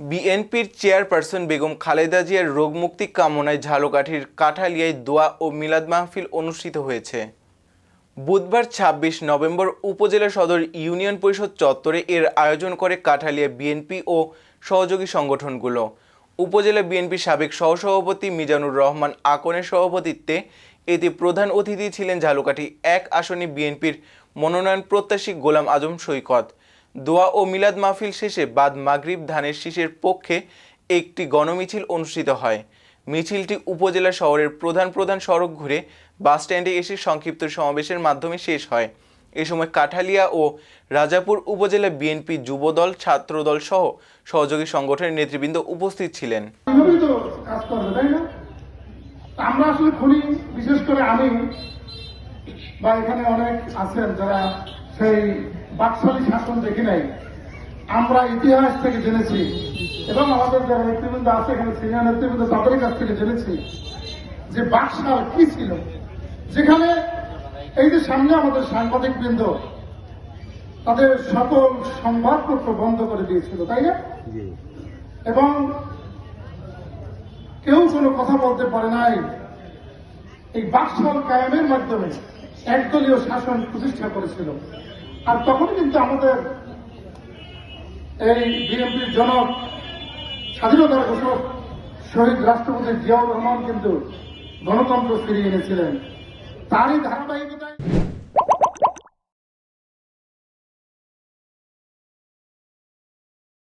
বিএনপির চেয়ারপারসন বেগম খালেদা জিয়ার রোগমুক্তি কামনায় ঝালকাঠির কাঠালিয়ায় দোয়া ও মিলাদ মাহফিল অনুষ্ঠিত হয়েছে। বুধবার ২৬ নভেম্বর উপজেলা সদর ইউনিয়ন পরিষদ চত্বরে এর আয়োজন করে কাঠালিয়া বিএনপি ও সহযোগী সংগঠনগুলো। উপজেলা বিএনপি সাবেক সহসভাপতি মিজানুর রহমান আকনের সভাপতিত্বে এতে প্রধান অতিথি ছিলেন ঝালকাঠি এক আসনে বিএনপির মনোনয়ন প্রত্যাশী গোলাম আজম সৈকত। দোয়া ও মিলাদ মাহফিল শেষে বাদ মাগরিব ধানের শীষের পক্ষে একটি গণমিছিল অনুষ্ঠিত হয়। মিছিলটি উপজেলা শহরের প্রধান প্রধান সড়ক ঘুরে বাস স্ট্যান্ডে এসে সংক্ষিপ্ত সমাবেশের মাধ্যমে শেষ হয়। এ সময় কাঠালিয়া ও রাজাপুর উপজেলা বিএনপি যুবদল, ছাত্রদল সহ সহযোগী সংগঠনের নেতৃবৃন্দ উপস্থিত ছিলেন। আমরা আসলে খুনি, বিশেষ করে আমি বা এখানে অনেক আছেন যারা সেই বাকশালী শাসন দেখি নাই। আমরা ইতিহাস থেকে জেনেছি এবং আমাদের যারা নেতৃবৃন্দ আছে এখানে সিনিয়র নেতৃবৃন্দ তাদের কাছ থেকে জেনেছি যে বাকশাল কি ছিল। যেখানে এই যে সামনে আমাদের সাংবাদিক বৃন্দ তাদের সকল সংবাদপত্র বন্ধ করে দিয়েছিল তাই না? এবং কেউ কোনো কথা বলতে পারে নাই। এই বাকশাল কায়ামের মাধ্যমে একদলীয় শাসন প্রতিষ্ঠা করেছিল। আর তখন কিন্তু আমাদের এই বিএনপির জনক স্বাধীনতার ঘোষক শহীদ রাষ্ট্রপতি জিয়াউর রহমান কিন্তু গণতন্ত্র ফিরিয়ে এনেছিলেন। তারই ধারাবাহিকতায়